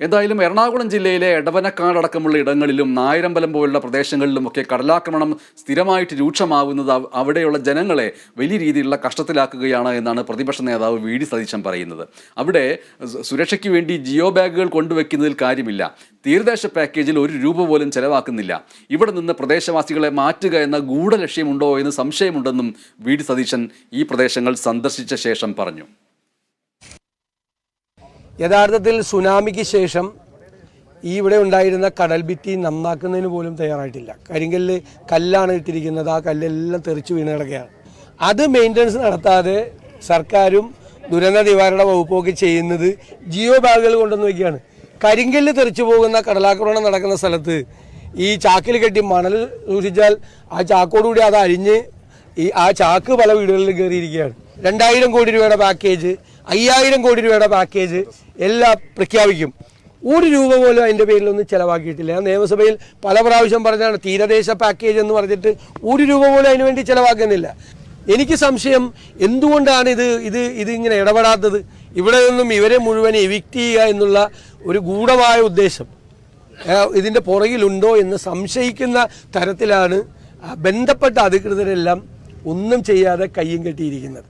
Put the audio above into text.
എന്തായാലും എറണാകുളം ജില്ലയിലെ എടവനക്കാട് അടക്കമുള്ള ഇടങ്ങളിലും നായരമ്പലം പോലുള്ള പ്രദേശങ്ങളിലും ഒക്കെ കടലാക്രമണം സ്ഥിരമായിട്ട് രൂക്ഷമാവുന്നത് അവ- അവിടെയുള്ള ജനങ്ങളെ വലിയ രീതിയിലുള്ള കഷ്ടത്തിലാക്കുകയാണ് എന്നാണ് പ്രതിപക്ഷ നേതാവ് വി ഡി സതീശൻ പറയുന്നത്. അവിടെ സുരക്ഷയ്ക്ക് വേണ്ടി ജിയോ ബാഗുകൾ കൊണ്ടുവയ്ക്കുന്നതിൽ കാര്യമില്ല. തീരദേശ പാക്കേജിൽ ഒരു രൂപ പോലും ചെലവാക്കുന്നില്ല. ഇവിടെ നിന്ന് പ്രദേശവാസികളെ മാറ്റുക എന്ന ഗൂഢലക്ഷ്യമുണ്ടോ എന്ന് സംശയമുണ്ടെന്നും വി ഡി സതീശൻ ഈ പ്രദേശങ്ങൾ സന്ദർശിച്ച ശേഷം പറഞ്ഞു. യഥാർത്ഥത്തിൽ സുനാമിക്ക് ശേഷം ഈ ഇവിടെ ഉണ്ടായിരുന്ന കടൽഭിത്തി നന്നാക്കുന്നതിന് പോലും തയ്യാറായിട്ടില്ല. കരിങ്കല്ല് കല്ലാണ് ഇട്ടിരിക്കുന്നത്. ആ കല്ലെല്ലാം തെറിച്ചു വീണ് കിടക്കുകയാണ്. അത് മെയിന്റനൻസ് നടത്താതെ സർക്കാരും ദുരന്ത നിവാരണ വകുപ്പൊക്കെ ചെയ്യുന്നത് ജിയോ ബാഗുകൾ കൊണ്ടുവന്ന് വയ്ക്കുകയാണ് കരിങ്കല്ല് തെറിച്ചു പോകുന്ന കടലാക്രമണം നടക്കുന്ന സ്ഥലത്ത് ഈ ചാക്കിൽ കെട്ടി മണൽ സൂക്ഷിച്ചാൽ ആ ചാക്കോടുകൂടി അത് അരിഞ്ഞ് ഈ ആ ചാക്ക് പല വീടുകളിലും കയറിയിരിക്കുകയാണ്. രണ്ടായിരം കോടി രൂപയുടെ പാക്കേജ് അയ്യായിരം കോടി രൂപയുടെ പാക്കേജ് എല്ലാം പ്രഖ്യാപിക്കും. ഒരു രൂപ പോലും അതിന്റെ പേരിലൊന്നും ചിലവാക്കിയിട്ടില്ല. നിയമസഭയിൽ പല പ്രാവശ്യം പറഞ്ഞാണ് തീരദേശ പാക്കേജ് എന്ന് പറഞ്ഞിട്ട് ഒരു രൂപ പോലും അതിന് വേണ്ടി ചിലവാക്കുന്നില്ല. എനിക്ക് സംശയം എന്തുകൊണ്ടാണ് ഇത് ഇത് ഇതിങ്ങനെ ഇടപെടാത്തത്? ഇവിടെ നിന്നും ഇവരെ മുഴുവൻ എവിക്റ്റ് ചെയ്യുക എന്നുള്ള ഒരു ഗൂഢമായ ഉദ്ദേശം. ഇതിന്റെ പുറകിലുണ്ടോ എന്ന് സംശയിക്കുന്ന തരത്തിലാണ് ബന്ധപ്പെട്ട അധികൃതരെല്ലാം ഒന്നും ചെയ്യാതെ കയ്യും കെട്ടിയിരിക്കുന്നത്.